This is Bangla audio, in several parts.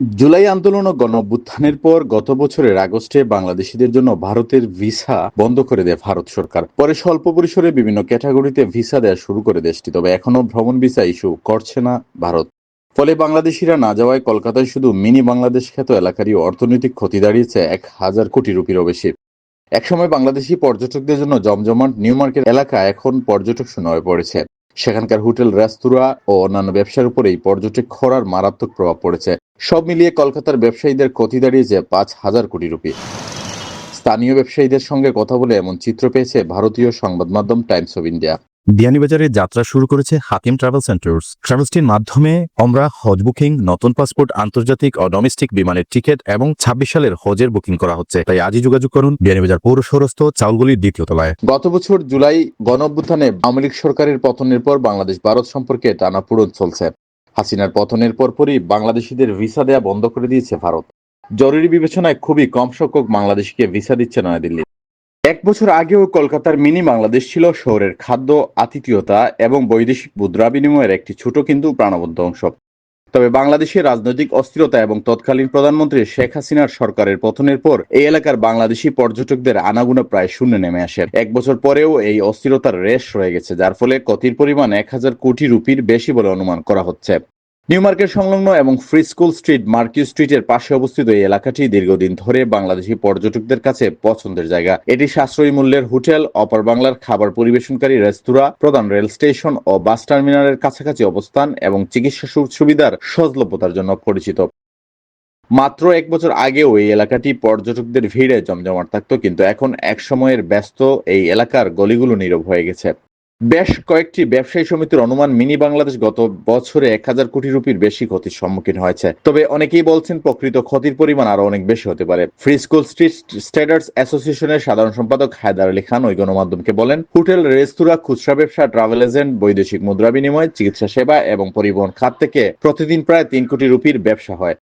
জুলাই আন্দোলন ও গণ অভ্যুত্থানের পর গত বছরের আগস্টে বাংলাদেশিদের জন্য ভারতের ভিসা বন্ধ করে দেয় ভারত সরকার। পরে স্বল্প পরিসরে বিভিন্ন ক্যাটাগরিতে ভিসা দেওয়া শুরু করে দেশটি, তবে এখনও ভ্রমণ ভিসা ইস্যু করছে না ভারত। ফলে বাংলাদেশিরা না যাওয়ায় কলকাতায় শুধু মিনি বাংলাদেশ খ্যাত এলাকারই অর্থনৈতিক ক্ষতি দাঁড়িয়েছে এক হাজার কোটি রুপিরও বেশি। একসময় বাংলাদেশি পর্যটকদের জন্য জমজমাট নিউ মার্কেট এলাকা এখন পর্যটক শূন্য হয়ে পড়েছে। সেখানকার হোটেল, রেস্তোরাঁ ও অন্যান্য ব্যবসার উপরেই পর্যটক খরার মারাত্মক প্রভাব পড়েছে। সব মিলিয়ে কলকাতার ব্যবসায়ীদের ক্ষতি দাঁড়িয়েছে পাঁচ হাজার কোটি রুপি। স্থানীয় ব্যবসায়ীদের সঙ্গে কথা বলে এমন চিত্র পেয়েছে ভারতীয় সংবাদ মাধ্যম টাইমস অব ইন্ডিয়া। বিয়ানীবাজারে যাত্রা শুরু করেছে হাকিম ট্রাভেল সেন্টার্স। ট্রাভেলসটির মাধ্যমে আমরা হজ বুকিং, নতুন পাসপোর্ট, আন্তর্জাতিক ও ডোমেস্টিক বিমানের টিকিট এবং ছাব্বিশ সালের হজের বুকিং করা হচ্ছে। তাই আজই যোগাযোগ করুন বিয়ানীবাজার পৌরসরস্থ চাউলগুলির দ্বিতীয় তলায়। গত বছর জুলাই গণ অভ্যুত্থানে আওয়ামী লীগ সরকারের পতনের পর বাংলাদেশ ভারত সম্পর্কে টানাপোড়েন চলছে। হাসিনার পতনের পরপরই বাংলাদেশিদের ভিসা দেয়া বন্ধ করে দিয়েছে ভারত। জরুরি বিবেচনায় খুবই কম সংখ্যক বাংলাদেশিকে ভিসা দিচ্ছে নয়াদিল্লি। এক বছর আগেও কলকাতার মিনি বাংলাদেশ ছিল শহরের খাদ্য, আতিথেয়তা এবং বৈদেশিক মুদ্রা বিনিময়ের একটি ছোট কিন্তু প্রাণবন্ত অংশ। তবে বাংলাদেশের রাজনৈতিক অস্থিরতা এবং তৎকালীন প্রধানমন্ত্রী শেখ হাসিনার সরকারের পতনের পর এই এলাকার বাংলাদেশি পর্যটকদের আনাগুনা প্রায় শূন্য নেমে আসে। এক বছর পরেও এই অস্থিরতার রেশ রয়ে গেছে, যার ফলে ক্ষতির পরিমাণ এক হাজার কোটি রুপির বেশি বলে অনুমান করা হচ্ছে। নিউ মার্কেট সংলগ্ন এবং ফ্রি স্কুল স্ট্রিট, মার্কিউ স্ট্রিটের পাশে অবস্থিত এই এলাকাটি দীর্ঘদিন ধরে বাংলাদেশি পর্যটকদের কাছে পছন্দের জায়গা। এটি সাশ্রয়ী মূল্যের হোটেল, অপার বাংলার খাবার পরিবেশনকারী রেস্তোরাঁ, প্রধান রেল স্টেশন ও বাস টার্মিনালের কাছাকাছি অবস্থান এবং চিকিৎসা সুবিধার সজলভ্যতার জন্য পরিচিত। মাত্র এক বছর আগেও এই এলাকাটি পর্যটকদের ভিড়ে জমজমাট থাকতো, কিন্তু এখন এক সময়ের ব্যস্ত এই এলাকার গলিগুলো নীরব হয়ে গেছে। বেশ কয়েকটি ব্যবসায়ী সমিতির অনুমান মিনি বাংলাদেশ গত বছরে এক হাজার কোটি রুপির বেশি ক্ষতির সম্মুখীন হয়েছে। তবে অনেকেই বলছেন প্রকৃত ক্ষতির পরিমাণ আরও অনেক বেশি হতে পারে। ফ্রি স্কুল স্ট্রিট অ্যাসোসিয়েশনের সাধারণ সম্পাদক হায়দার আলী খান ওই গণমাধ্যমকে বলেন, হোটেল, রেস্তোরাঁ, খুচরা ব্যবসা, ট্রাভেল এজেন্ট, বৈদেশিক মুদ্রা বিনিময়, চিকিৎসা সেবা এবং পরিবহন খাত থেকে প্রতিদিন প্রায় তিন কোটি রুপির ব্যবসা হয়।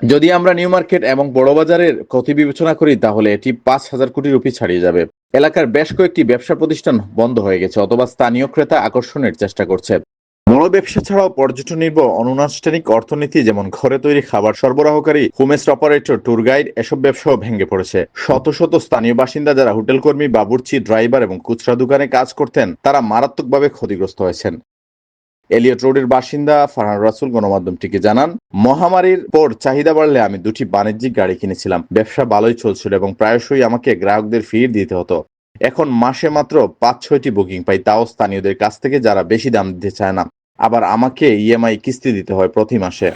যদি আমরা নিউ মার্কেট এবং বড়বাজারের ক্ষতি বিবেচনা করি, তাহলে এটি পাঁচ হাজার কোটি রুপি ছাড়িয়ে যাবে। এলাকার বেশ কয়েকটি ব্যবসা প্রতিষ্ঠান বন্ধ হয়ে গেছে, অথবা স্থানীয় ক্রেতা আকর্ষণের চেষ্টা করছে। বড় ব্যবসা ছাড়াও পর্যটন নির্ভর অনানুষ্ঠানিক অর্থনীতি, যেমন ঘরে তৈরি খাবার সরবরাহকারী, হোমেস্ট অপারেটর, ট্যুর গাইড, এসব ব্যবসাও ভেঙে পড়েছে। শত শত স্থানীয় বাসিন্দা যারা হোটেল কর্মী বাবুর্চি, ড্রাইভার এবং খুচরা দোকানে কাজ করতেন, তারা মারাত্মকভাবে ক্ষতিগ্রস্ত হয়েছেন। এলিয়ট রোডের বাসিন্দা ফারহান রাসুল গণমাধ্যমটিকে জানান, মহামারীর পর চাহিদা বাড়লে আমি দুটি বাণিজ্যিক গাড়ি কিনেছিলাম। ব্যবসা ভালোই চলছিল এবং প্রায়শই আমাকে গ্রাহকদের ফির দিতে হতো। এখন মাসে মাত্র পাঁচ, ছয়টি বুকিং পাই, তাও স্থানীয়দের কাছ থেকে যারা বেশি দাম দিতে চায় না। আবার আমাকে ইএমআই কিস্তি দিতে হয় প্রতি মাসে।